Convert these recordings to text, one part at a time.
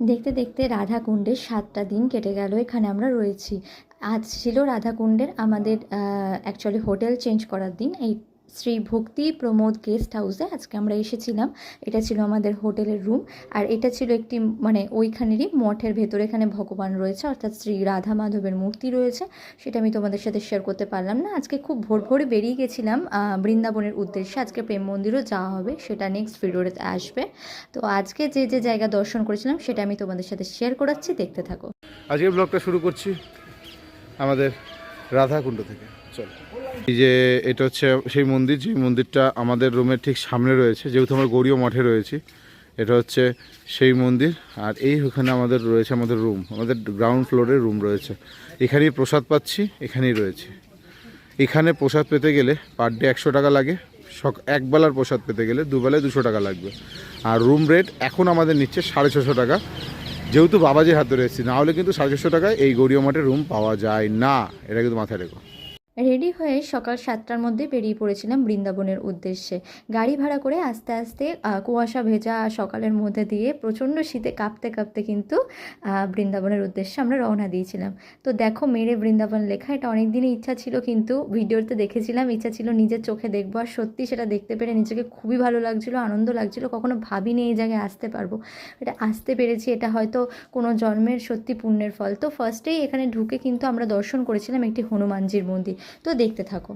দেখতে দেখতে রাধাকুণ্ডের সাতটা দিন কেটে গেল, এখানে আমরা রয়েছি। আজ ছিল রাধাকুণ্ডের আমাদের অ্যাকচুয়ালি হোটেল চেঞ্জ করার দিন, এই শ্রী ভক্তি প্রমোদ গেস্ট হাউসে আজকে আমরা এসেছিলাম। এটা ছিল আমাদের হোটেলের রুম আর এটা ছিল একটি মানে ওইখানেরই মঠের ভেতরে এখানে ভগবান রয়েছে, অর্থাৎ শ্রী রাধা মাধবের মূর্তি রয়েছে। সেটা আমি তোমাদের সাথে শেয়ার করতে পারলাম না। আজকে খুব ভোর ভোরে বেরিয়ে গেছিলাম বৃন্দাবনের উদ্দেশ্যে। আজকে প্রেম মন্দিরও যাওয়া হবে, সেটা নেক্সট ভিডিওতে আসবে। তো আজকে যে যে জায়গা দর্শন করেছিলাম, সেটা আমি তোমাদের সাথে শেয়ার করাচ্ছি। দেখতে থাকো। আজকের ব্লগটা শুরু করছি আমাদের রাধাকুণ্ড থেকে। চল। এই যে এটা হচ্ছে সেই মন্দির যে মন্দিরটা আমাদের রুমের ঠিক সামনে রয়েছে, যেহেতু আমরা গৌরীয় মঠে রয়েছি, এটা হচ্ছে সেই মন্দির। আর এই ওখানে আমাদের রয়েছে আমাদের রুম আমাদের গ্রাউন্ড ফ্লোরে রুম রয়েছে। এখানেই প্রসাদ পাচ্ছি, এখানেই রয়েছে। এখানে প্রসাদ পেতে গেলে পার ডে একশো টাকা লাগে, সক, একবেলার প্রসাদ পেতে গেলে দুবেলায় দুশো টাকা লাগবে। আর রুম রেট এখন আমাদের নিচ্ছে সাড়ে ছশো টাকা। যেহেতু বাবাজির হাত ধরে এসেছি, না হলে কিন্তু সাড়ে চারশো টাকায় এই গৌরীয় মাঠে রুম পাওয়া যায় না। এটা কিন্তু মাথায় রেখো। রেডি হয়ে সকাল সাতটার মধ্যে বেরিয়ে পড়েছিলাম বৃন্দাবনের উদ্দেশ্যে। গাড়ি ভাড়া করে আস্তে আস্তে কুয়াশা ভেজা সকালের মধ্যে দিয়ে প্রচণ্ড শীতে কাঁপতে কাঁপতে কিন্তু বৃন্দাবনের উদ্দেশ্যে আমরা রওনা দিয়েছিলাম। তো দেখো মেরে বৃন্দাবন লেখা, এটা অনেক দিনই ইচ্ছা ছিল কিন্তু ভিডিওতে দেখেছিলাম, ইচ্ছা ছিল নিজের চোখে দেখব। আর সত্যি সেটা দেখতে পেরে নিজেকে খুবই ভালো লাগছিল, আনন্দ লাগছিল, কখনো ভাবিনি এই জায়গায় আসতে পারব। এটা আসতে পেরেছি, এটা হয়তো কোনো জন্মের সত্যি পুণ্যের ফল। তো ফার্স্টেই এখানে ঢুকে কিন্তু আমরা দর্শন করেছিলাম একটি হনুমানজির মন্দির। তো দেখতে থাকো।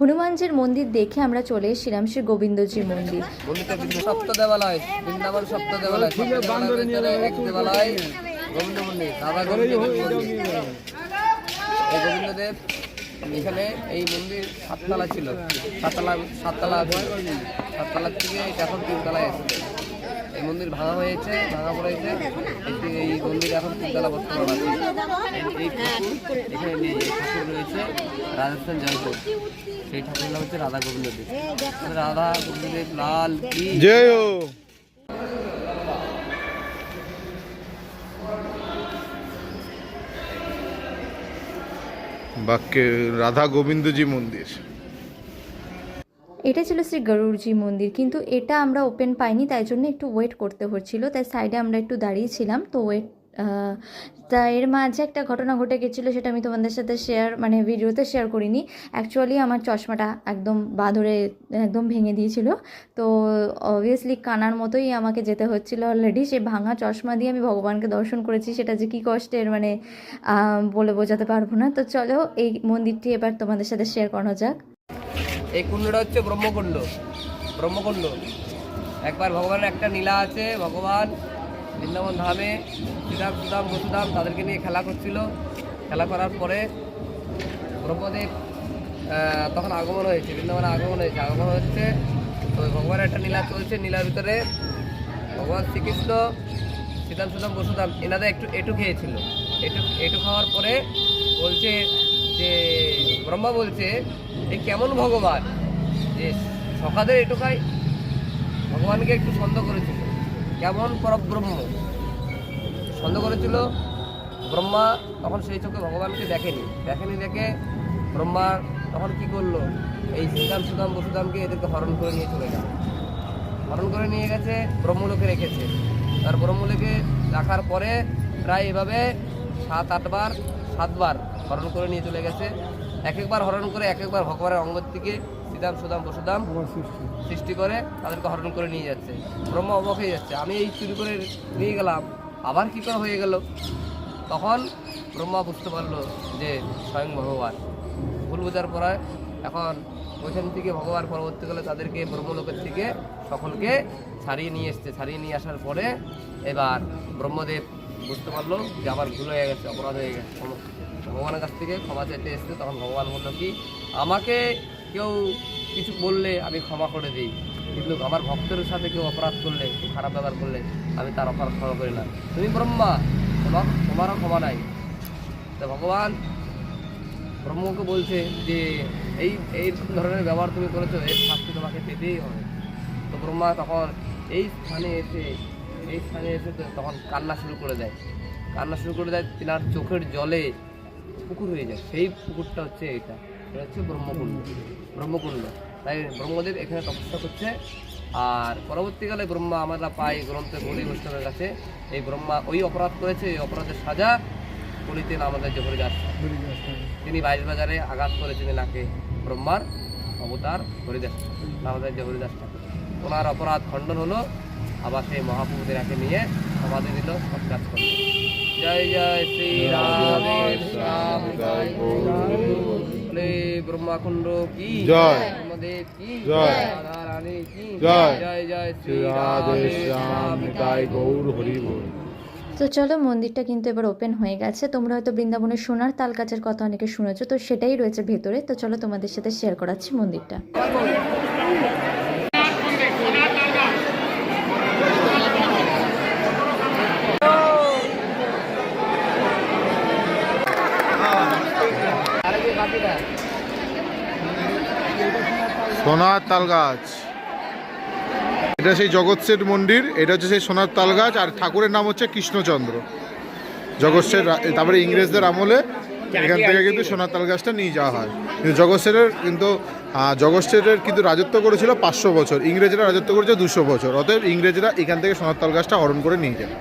হনুমানজির মন্দির দেখে আমরা চলে এসেছিলাম শ্রী গোবিন্দজির মন্দির। বৃন্দাবন সপ্ত দেবালয় এক গোবিন্দ মন্দির এই গোবিন্দদেব এখানে এই মন্দির সাততলা ছিল। সাততলা সাততলা ছিল। সাততলার থেকে এখন তিনতলায় এসেছে মন্দির ভাঙা হয়েছে, ভাঙা পড়েছে। এই মন্দির এখন তিনতলা ঠাকুর এখানে ঠাকুর রয়েছে, রাজস্থান জয়পুর। সেই ঠাকুরের নাম হচ্ছে রাধা গোবিন্দ রাধা গোবিন্দদেব লাল, কি? বাক্যে রাধা গোবিন্দজি মন্দির। এটা ছিল শ্রী গরুড়জি মন্দির, কিন্তু এটা আমরা ওপেন পাইনি, তাই জন্য একটু ওয়েট করতে হচ্ছিল। তাই সাইডে আমরা একটু দাঁড়িয়েছিলাম। তো ওয়েট তা এর মাঝে একটা ঘটনা ঘটে গেছিল, সেটা আমি তোমাদের সাথে শেয়ার মানে ভিডিওতে শেয়ার করিনি। অ্যাকচুয়ালি আমার চশমাটা একদম বাঁধরে একদম ভেঙে দিয়েছিল। তো অবভিয়াসলি কানার মতোই আমাকে যেতে হচ্ছিল অলরেডি সে ভাঙা চশমা দিয়ে আমি ভগবানকে দর্শন করেছি, সেটা যে কী কষ্টের মানে বলে বোঝাতে পারব না। তো চলো এই মন্দিরটি এবার তোমাদের সাথে শেয়ার করানো যাক। এই কুণ্ডটা হচ্ছে ব্রহ্মকুণ্ড। ব্রহ্মকুণ্ড। একবার ভগবানের একটা নীলা আছে, ভগবান বৃন্দাবন ধামে শ্রীরাম, সুদাম, বসুদাম তাদেরকে নিয়ে খেলা করছিল। খেলা করার পরে ব্রহ্মদেব তখন আগমন হয়েছে, বৃন্দাবনে আগমন হয়েছে। আগমন হচ্ছে, তো ভগবানের একটা নীলা চলছে নীলার ভিতরে ভগবান শ্রীকৃষ্ণ সীতাম সুদাম, বসুদাম এনাদের একটু এটু খেয়েছিল। এটু এটু খাওয়ার পরে বলছে যে ব্রহ্মা বলছে এ কেমন ভগবান? যে সকাদের এটু খাই ভগবানকে একটু সন্দেহ করেছিল। কেমন পরব্রহ্ম? সন্দেহ করেছিল, ব্রহ্মা তখন সেই চোখে ভগবানকে দেখেনি। দেখেনি দেখে ব্রহ্মা তখন কি করল? এই শ্রীরাম সুদাম বসুদামকে এদেরকে হরণ করে নিয়ে চলে গেল। হরণ করে নিয়ে গেছে, ব্রহ্মলোকে রেখেছে। তার ব্রহ্মলোকে রাখার পরে প্রায় এভাবে সাত, আটবার, সাতবার হরণ করে নিয়ে চলে গেছে। এক একবার হরণ করে এক একবার ভগবানের অঙ্গ থেকে শ্রীদাম সুদাম বসুদাম সৃষ্টি। করে তাদেরকে হরণ করে নিয়ে যাচ্ছে। ব্রহ্মা অবাক হয়ে যাচ্ছে। আমি এই চুরি করে নিয়ে গেলাম। আবার কী করে হয়ে গেল? তখন ব্রহ্মা বুঝতে পারল যে স্বয়ং ভগবান। ভুল বোঝার পরে এখন ওইখান থেকে ভগবান পরবর্তীকালে তাদেরকে ব্রহ্মলোকের থেকে সকলকে ছাড়িয়ে নিয়ে এসছে। ছাড়িয়ে নিয়ে আসার পরে এবার ব্রহ্মদেব বুঝতে পারল যে আবার ভুল হয়ে গেছে অপরাধ হয়ে গেছে ভগবানের কাছ থেকে ক্ষমা চাইতে এসছে, তখন ভগবান বলল, কি? আমাকে কেউ কিছু বললে আমি ক্ষমা করে দিই। কিন্তু আমার ভক্তের সাথে কেউ অপরাধ করলে, কেউ খারাপ ব্যবহার করলে আমি তার অপরাধ ক্ষমা করি না। তুমি ব্রহ্মা, তোমার, তোমারও ক্ষমা নাই। তো ভগবান ব্রহ্মকে বলছে যে, এই এই ধরনের ব্যবহার তুমি করেছ, এর শাস্তি তোমাকে পেতেই হবে। তো ব্রহ্মা তখন এই স্থানে এসে, এই স্থানে এসে তখন কান্না শুরু করে দেয়। কান্না শুরু করে দেয়, তিনার চোখের জলে পুকুর হয়ে যায়। সেই পুকুরটা হচ্ছে এটা। এটা হচ্ছে ব্রহ্মকুণ্ড। ব্রহ্মকুণ্ড। তাই ব্রহ্মদেব এখানে তপস্যা করছে। আর পরবর্তীকালে ব্রহ্মা আমরা পাই গ্রন্থে বলি বৈষ্ণবের কাছে। এই ব্রহ্মা ওই অপরাধ করেছে, এই অপরাধের সাজা করিতে আমাদের যে হরিদাস। তিনি বাইশ বাজারে আঘাত করেছিলেন নাকে ব্রহ্মার অবতার হরিদাস আমাদের যে হরিদাস ওনার অপরাধ খণ্ডন হলো আবার সেই মহাপ্রভুদের একে নিয়ে সমাধি দিল সব কাজ করল। জয় জয় শ্রী রাধে শ্যাম জয় বলে ব্রহ্মাকুণ্ড কি? জয়। কি? জয়। রানী কি? জয়। জয় জয় শ্রী শ্রী রাধে শ্যাম নিতাই গৌর হরি বল। তো চলো মন্দিরটা কিন্তু এবার ওপেন হয়ে গেছে। তোমরা হয়তো বৃন্দাবনের সোনার তাল গাছের কথা অনেকে শুনেছো তো সেটাই রয়েছে ভেতরে। তো চলো তোমাদের সাথে শেয়ার করাচ্ছি মন্দিরটা আরে যে বাকিটা সোনার তাল গাছ। এটা সেই জগৎ সেট মন্দির এটা হচ্ছে সেই সোনার তাল গাছ আর ঠাকুরের নাম হচ্ছে কৃষ্ণচন্দ্র। জগৎ সেট তারপরে ইংরেজদের আমলে এখান থেকে কিন্তু সোনার তাল গাছটা নিয়ে যাওয়া হয়। কিন্তু জগৎ সেটের কিন্তু আহ, জগৎ সেটের কিন্তু রাজত্ব করেছিল পাঁচশো বছর ইংরেজরা রাজত্ব করেছে দুশো বছর। অতএব ইংরেজরা এখান থেকে সোনার তাল গাছটা হরণ করে নিয়ে যায়।